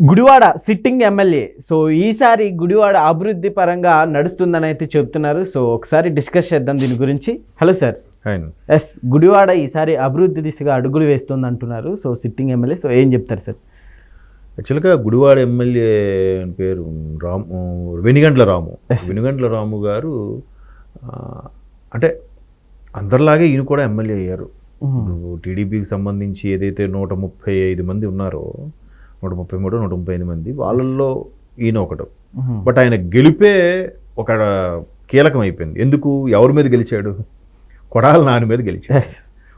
Gudivada sitting MLA. So ఈసారి గుడివాడ అభివృద్ధి పరంగా నడుస్తుందని అయితే చెప్తున్నారు. సో ఒకసారి డిస్కస్ చేద్దాం దీని గురించి. Hello sir. ఎస్ గుడివాడ ఈసారి అభివృద్ధి దిశగా అడుగులు వేస్తుంది అంటున్నారు. సో సిట్టింగ్ ఎమ్మెల్యే సో ఏం చెప్తారు సార్? యాక్చువల్గా గుడివాడ ఎమ్మెల్యే పేరు రాము వెనిగండ్ల రాము. Yes. వెనుగండ్ల రాము గారు అంటే అందరిలాగే ఈయన కూడా ఎమ్మెల్యే అయ్యారు. టీడీపీకి సంబంధించి ఏదైతే నూట ముప్పై ఐదు మంది ఉన్నారో నూట ముప్పై మూడు నూట ముప్పై ఐదు మంది. వాళ్ళల్లో ఈయన ఒకడు. బట్ ఆయన గెలిపే ఒక కీలకం అయిపోయింది. ఎందుకు? ఎవరి మీద గెలిచాడు? కొడాల నాని మీద గెలిచాడు.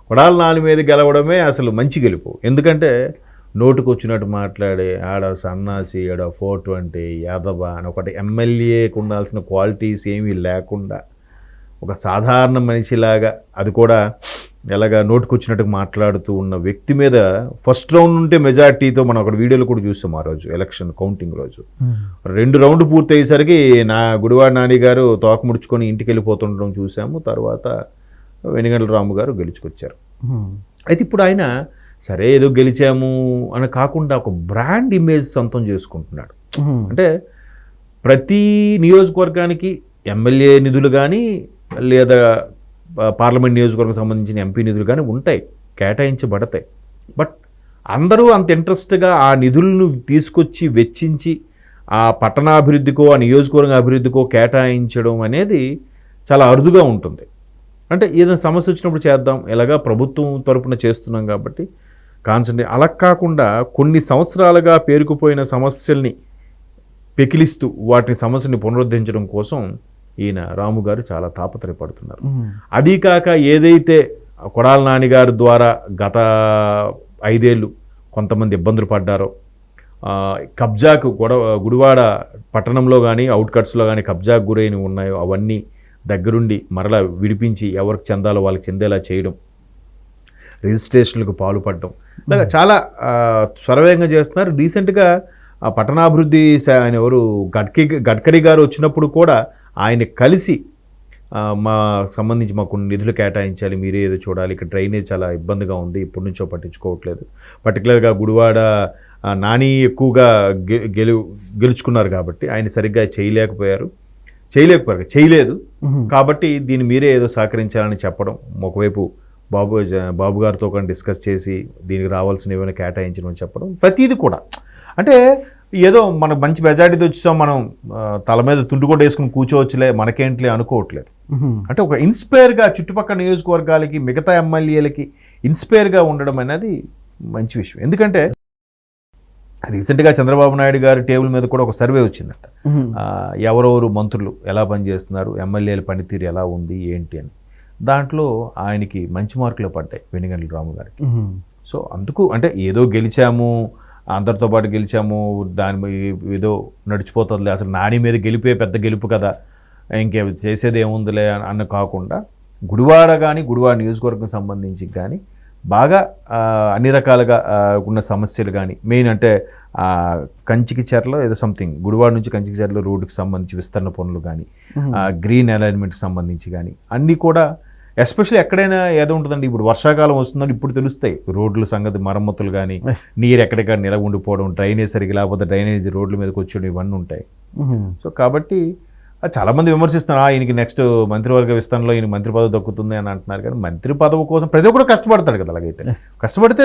కొడాల నాని మీద గెలవడమే అసలు మంచి గెలుపు. ఎందుకంటే నోటుకు వచ్చినట్టు మాట్లాడే ఆడ సన్నాసి ఆడ ఫోర్ ట్వంటీ యాదవ అని ఒకటి ఎమ్మెల్యేకి ఉండాల్సిన క్వాలిటీస్ ఏమీ లేకుండా ఒక సాధారణ మనిషిలాగా అది కూడా ఎలాగా నోటుకు మాట్లాడుతూ ఉన్న వ్యక్తి మీద ఫస్ట్ రౌండ్ ఉంటే మెజార్టీతో మనం ఒక వీడియోలు కూడా చూసాం ఆ రోజు ఎలక్షన్ కౌంటింగ్ రోజు. రెండు రౌండ్ పూర్తి అయ్యేసరికి నా గుడివాడ నాని గారు తోక ముడుచుకొని ఇంటికి వెళ్ళిపోతుండడం చూసాము. తర్వాత వెనుగండ్ల రాము గారు గెలుచుకొచ్చారు. అయితే ఇప్పుడు ఆయన సరే ఏదో గెలిచాము అని కాకుండా ఒక బ్రాండ్ ఇమేజ్ సొంతం చేసుకుంటున్నాడు. అంటే ప్రతి నియోజకవర్గానికి ఎమ్మెల్యే నిధులు కానీ లేదా పార్లమెంట్ నియోజకవర్గం సంబంధించిన ఎంపీ నిధులు కానీ ఉంటాయి కేటాయించబడతాయి. బట్ అందరూ అంత ఇంట్రెస్ట్గా ఆ నిధులను తీసుకొచ్చి వెచ్చించి ఆ పట్టణాభివృద్ధికో ఆ నియోజకవర్గ అభివృద్ధికో కేటాయించడం అనేది చాలా అరుదుగా ఉంటుంది. అంటే ఏదైనా సమస్య వచ్చినప్పుడు చేద్దాం ఎలాగా ప్రభుత్వం తరపున చేస్తున్నాం కాబట్టి కాన్సన్ట్రేట్ అలా కాకుండా కొన్ని సంవత్సరాలుగా పేరుకుపోయిన సమస్యల్ని పెకిలిస్తూ వాటిని సమస్యని పునరుద్ధరించడం కోసం ఈయన రాము గారు చాలా తాపత్రయపడుతున్నారు. అదీ కాక ఏదైతే కొడాల నాన్నగారి ద్వారా గత ఐదేళ్ళు కొంతమంది ఇబ్బందులు పడ్డారో కబ్జాకు గొడవ గుడివాడ పట్టణంలో కానీ అవుట్కట్స్లో కానీ కబ్జాకు గురైన ఉన్నాయో అవన్నీ దగ్గరుండి మరలా విడిపించి ఎవరికి చెందాలో వాళ్ళకి చెందేలా చేయడం రిజిస్ట్రేషన్లకు పాల్పడడం ఇలాగ చాలా ఆ, శరవేగంగా చేస్తున్నారు. రీసెంట్గా పట్టణాభివృద్ధి ఆయన ఎవరు గడ్కరీ గడ్కరీ గారు వచ్చినప్పుడు కూడా ఆయన కలిసి మా సంబంధించి మాకు కొన్ని నిధులు కేటాయించాలి మీరే ఏదో చూడాలి ఇక్కడ డ్రైనేజ్ చాలా ఇబ్బందిగా ఉంది ఇప్పటి నుంచో పట్టించుకోవట్లేదు. పర్టికులర్గా గుడివాడ నాని ఎక్కువగా గె గెలు గెలుచుకున్నారు కాబట్టి ఆయన సరిగ్గా చేయలేకపోయారు. చేయలేకపోయారు చేయలేదు. కాబట్టి దీన్ని మీరే ఏదో సహకరించాలని చెప్పడం ఒకవైపు బాబు బాబు గారితో కూడా డిస్కస్ చేసి దీనికి రావాల్సిన ఏమైనా కేటాయించడం అని చెప్పడం ప్రతిదీ కూడా. అంటే ఏదో మన మంచి మెజార్టీతో వచ్చాం మనం తల మీద తుండుకొట్టు వేసుకుని కూర్చోవచ్చులే మనకేంట్లే అనుకోవట్లేదు. అంటే ఒక ఇన్స్పైర్గా చుట్టుపక్కల నియోజకవర్గాలకి మిగతా ఎమ్మెల్యేలకి ఇన్స్పైర్గా ఉండడం అనేది మంచి విషయం. ఎందుకంటే రీసెంట్గా చంద్రబాబు నాయుడు గారి టేబుల్ మీద కూడా ఒక సర్వే వచ్చిందట. ఎవరెవరు మంత్రులు ఎలా పనిచేస్తున్నారు ఎమ్మెల్యేల పనితీరు ఎలా ఉంది ఏంటి అని. దాంట్లో ఆయనకి మంచి మార్కులు పడ్డాయి వెనుగండ్ల రాము గారికి. సో అందుకు అంటే ఏదో గెలిచాము అందరితో పాటు గెలిచాము దాని ఏదో నడిచిపోతుందిలే అసలు నాని మీద గెలిపే పెద్ద గెలుపు కదా ఇంకే చేసేది ఏముందిలే అని- అన్న కాకుండా గుడివాడ కానీ గుడివాడ నియోజకవర్గం సంబంధించి కానీ బాగా అన్ని రకాలుగా ఉన్న సమస్యలు కానీ మెయిన్ అంటే కంచికి చెరలో ఏదో సంథింగ్ గుడివాడ నుంచి కంచికి చెరలో రోడ్డుకి సంబంధించి విస్తరణ పనులు కానీ గ్రీన్ అలైన్మెంట్కి సంబంధించి కానీ అన్నీ కూడా ఎస్పెషల్లీ ఎక్కడైనా ఏదో ఉంటుందండి. ఇప్పుడు వర్షాకాలం వస్తుందని ఇప్పుడు తెలుస్తాయి. రోడ్ల సంగతి మరమ్మతులు కానీ నీరు ఎక్కడెక్కడ నిలవ ఉండిపోవడం డ్రైనేజ్ సరిగ్గా లేకపోతే డ్రైనేజ్ రోడ్ల మీదకి వచ్చి ఇవన్నీ ఉంటాయి. సో కాబట్టి చాలామంది విమర్శిస్తున్నారు "ఆ, ఈయనకి నెక్స్ట్ మంత్రివర్గ విస్తరణలో ఈయన మంత్రి పదవి దక్కుతుంది అని అంటున్నారు. కానీ మంత్రి పదవి కోసం ప్రతి ఒక్కరు కష్టపడతాడు కదా అలాగైతే. కష్టపడితే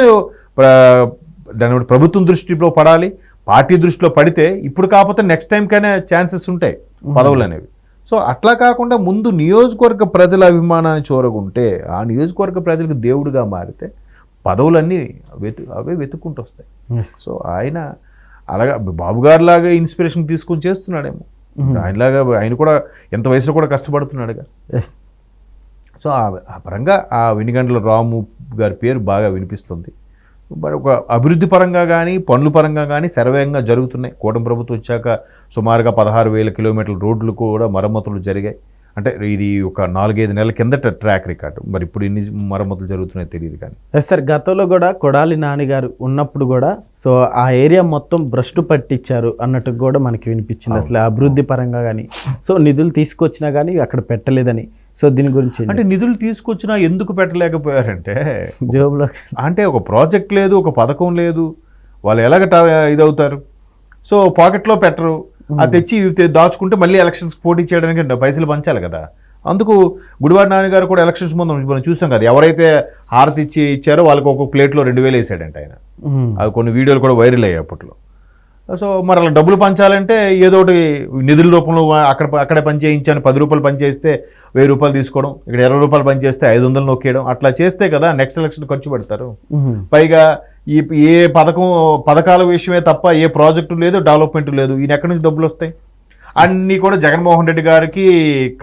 దాని ప్రభుత్వం దృష్టిలో పడాలి పార్టీ దృష్టిలో పడితే ఇప్పుడు కాకపోతే నెక్స్ట్ టైంకైనా ఛాన్సెస్ ఉంటాయి పదవులు అనేవి. సో అట్లా కాకుండా ముందు నియోజకవర్గ ప్రజల అభిమానాన్ని చూరగుంటే ఆ నియోజకవర్గ ప్రజలకు దేవుడిగా మారితే పదవులన్నీ వెతు అవే వెతుక్కుంటూ వస్తాయి. సో ఆయన అలాగా బాబు గారు లాగా ఇన్స్పిరేషన్ తీసుకొని చేస్తున్నాడేమో. ఆయనలాగా ఆయన కూడా ఎంత వయసులో కూడా కష్టపడుతున్నాడుగా. ఎస్ సో ఆ పరంగా ఆ వెనుగండ్ల రాము గారి పేరు బాగా వినిపిస్తుంది. బట్ ఒక అభివృద్ధి పరంగా కానీ పనుల పరంగా కానీ శరవేగంగా జరుగుతున్నాయి. కూటమి ప్రభుత్వం వచ్చాక సుమారుగా పదహారు వేల కిలోమీటర్ల రోడ్లు కూడా మరమ్మతులు జరిగాయి. అంటే ఇది ఒక నాలుగైదు నెలల కిందట ట్రాక్ రికార్డు. మరి ఇప్పుడు ఎన్ని మరమ్మతులు జరుగుతున్నాయో తెలియదు కానీ. ఎస్ సార్ గతంలో కూడా కొడాలి నాని గారు ఉన్నప్పుడు కూడా సో ఆ ఏరియా మొత్తం భ్రష్టు పట్టించారు అన్నట్టు కూడా మనకి వినిపించింది. అసలు అభివృద్ధి పరంగా కానీ సో నిధులు తీసుకొచ్చినా కానీ అక్కడ పెట్టలేదని. సో దీని గురించి? అంటే నిధులు తీసుకొచ్చినా ఎందుకు పెట్టలేకపోయారంటే జేబులో అంటే ఒక ప్రాజెక్ట్ లేదు ఒక పథకం లేదు. వాళ్ళు ఎలాగ ట- ఇదవుతారు? సో పాకెట్లో పెట్టరు. అది తెచ్చి దాచుకుంటే మళ్ళీ ఎలక్షన్స్ పోటీ చేయడానికి పైసలు పంచాలి కదా. అందుకు గుడివాడ నాన్నగారు కూడా ఎలక్షన్స్ ముందు మనం చూసాం కదా ఎవరైతే హారతి ఇచ్చి ఇచ్చారో వాళ్ళకి ఒక్కొక్క ప్లేట్లో రెండు వేలు వేసాడంట ఆయన. అది కొన్ని వీడియోలు కూడా వైరల్ అయ్యాయి అప్పట్లో. సో మరి అలా డబ్బులు పంచాలంటే ఏదో ఒకటి నిధుల రూపంలో అక్కడ అక్కడే పని చేయించాను పది రూపాయలు పని చేస్తే వెయ్యి రూపాయలు తీసుకోవడం ఇక్కడ ఇరవై రూపాయలు పని చేస్తే ఐదు వందలు నొక్కేయడం అట్లా చేస్తే కదా నెక్స్ట్ ఎలక్షన్ ఖర్చు పెడతారు. పైగా ఈ ఏ పథకం పథకాల విషయమే తప్ప ఏ ప్రాజెక్టు లేదు డెవలప్మెంట్ లేదు. ఈయన ఎక్కడి నుంచి డబ్బులు వస్తాయి? అన్నీ కూడా జగన్మోహన్ రెడ్డి గారికి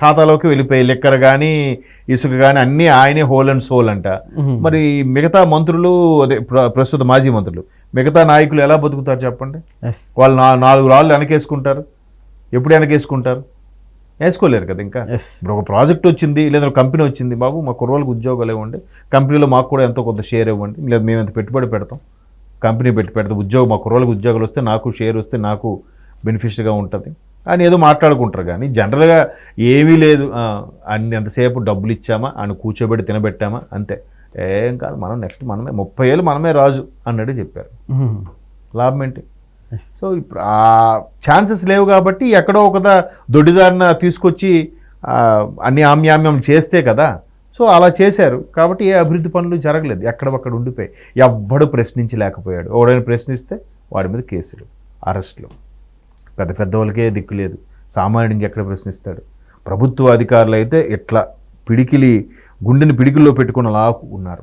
ఖాతాలోకి వెళ్ళిపోయాయి. లెక్కర్ కానీ ఇసుక కానీ అన్నీ ఆయనే హోల్ అండ్ సోల్ అంట. మరి మిగతా మంత్రులు అదే ప్ర- ప్రస్తుత మాజీ మంత్రులు మిగతా నాయకులు ఎలా బతుకుతారు చెప్పండి? ఎస్. వాళ్ళు నా నాలుగు రాళ్ళు వెనకేసుకుంటారు. ఎప్పుడు వెనకేసుకుంటారు? వేసుకోలేరు కదా ఇంకా. ఎస్. ఇప్పుడు ఒక ప్రాజెక్ట్ వచ్చింది లేదా ఒక కంపెనీ వచ్చింది బాబు మా కుర్రోళ్ళకి ఉద్యోగాలు ఇవ్వండి. కంపెనీలో మాకు కూడా ఎంతో కొంత షేర్ ఇవ్వండి. లేదా మేము ఎంత పెట్టుబడి పెడతాం కంపెనీ పెట్టి పెడతాం ఉద్యోగం మా కుర్రోళ్ళకి ఉద్యోగాలు వస్తే నాకు షేర్ వస్తే నాకు బెనిఫిషియల్గా ఉంటుంది. అని ఏదో మాట్లాడుకుంటారు కానీ జనరల్గా ఏమీ లేదు. అన్ని ఎంతసేపు డబ్బులు ఇచ్చామా అని కూర్చోబెట్టి తినబెట్టామా అంతే. ఏం కాదు మనం నెక్స్ట్ మనమే ముప్పై ఏళ్ళు మనమే రాజు అన్నట్టు చెప్పారు. లాభం ఏంటి? సో ఇప్పుడు ఆ ఛాన్సెస్ లేవు కాబట్టి ఎక్కడో ఒక దొడ్డిదారిన తీసుకొచ్చి అన్ని ఆమ్యామ్యం చేస్తే కదా. సో అలా చేశారు. కాబట్టి ఏ అభివృద్ధి పనులు జరగలేదు. ఎక్కడొక్కడ ఉండిపోయి ఎవ్వడు ప్రశ్నించలేకపోయాడు. ఎవడైనా ప్రశ్నిస్తే వాడి మీద కేసులు అరెస్టులు. పెద్ద పెద్ద వాళ్ళకే దిక్కు లేదు. సామాన్యుడికి ఎక్కడ ప్రశ్నిస్తాడు? ప్రభుత్వ అధికారులు అయితే ఇట్లా పిడికిలి గుండెని పిడికిల్లో పెట్టుకుని అలా ఉన్నారు.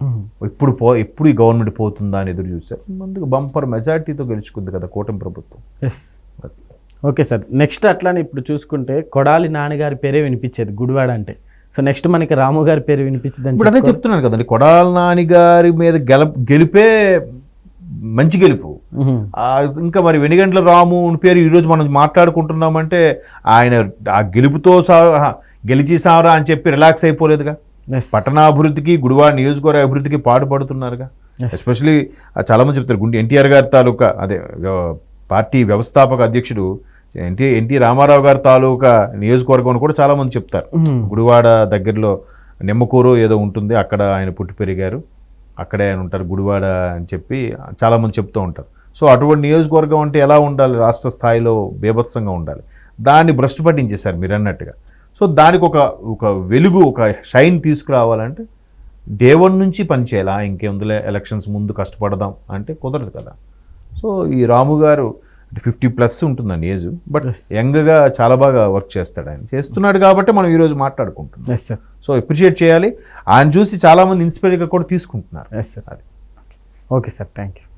ఉమ్. ఇప్పుడు పో ఎప్పుడు ఈ గవర్నమెంట్ పోతుందా అని ఎదురు చూశారు. ముందుకు బంపర్ మెజార్టీతో గెలుచుకుంది కదా కూటమి ప్రభుత్వం. ఎస్ ఓకే సార్ నెక్స్ట్ అట్లానే ఇప్పుడు చూసుకుంటే కొడాలి నాన్నగారి పేరే వినిపించేది గుడివాడ అంటే. సో నెక్స్ట్ మనకి రాము గారి పేరు వినిపించదని ఇప్పుడు అదే చెప్తున్నాను కదండి కొడాల నాని గారి మీద గెల గెలిపే మంచి గెలుపు. ఇంకా మరి వెనిగంట్ల రాము పేరు ఈరోజు మనం మాట్లాడుకుంటున్నామంటే ఆయన ఆ గెలుపుతో సా ఆహా, గెలిచి సారా అని చెప్పి రిలాక్స్ అయిపోలేదుగా. పట్టణాభివృద్ధికి గుడివాడ నియోజకవర్గ అభివృద్ధికి పాటుపడుతున్నారుగా. ఎస్పెషలీ చాలా మంది చెప్తారు గుండి ఎన్టీఆర్ గారి తాలూకా అదే పార్టీ వ్యవస్థాపక అధ్యక్షుడు ఎన్టీ ఎన్టీ రామారావు గారి తాలూకా నియోజకవర్గం అని కూడా చాలా మంది చెప్తారు. గుడివాడ దగ్గరలో నిమ్మకూరు ఏదో ఉంటుంది అక్కడ ఆయన పుట్టి పెరిగారు అక్కడే ఆయన ఉంటారు గుడివాడ అని చెప్పి చాలామంది చెప్తూ ఉంటారు. సో అటువంటి నియోజకవర్గం అంటే ఎలా ఉండాలి? రాష్ట్ర స్థాయిలో బేభత్సంగా ఉండాలి. దాన్ని భ్రష్టు పట్టించేశారు మీరు అన్నట్టుగా. సో దానికి ఒక ఒక వెలుగు ఒక షైన్ తీసుకురావాలంటే డే వన్ నుంచి పనిచేయాలి ఇంకేముందులే ఎలక్షన్స్ ముందు కష్టపడదాం అంటే కుదరదు కదా. సో ఈ రాము గారు ఫిఫ్టీ ప్లస్ ఉంటుందండి ఏజ్ బట్. యంగ్గా చాలా బాగా వర్క్ చేస్తాడు ఆయన. చేస్తున్నాడు కాబట్టి మనం ఈరోజు మాట్లాడుకుంటున్నాం. ఎస్ సార్ సో అప్రిషియేట్ చేయాలి. ఆయన చూసి చాలామంది ఇన్స్పైర్గా కూడా తీసుకుంటున్నారు. ఎస్ సార్ అది. Okay sir thank you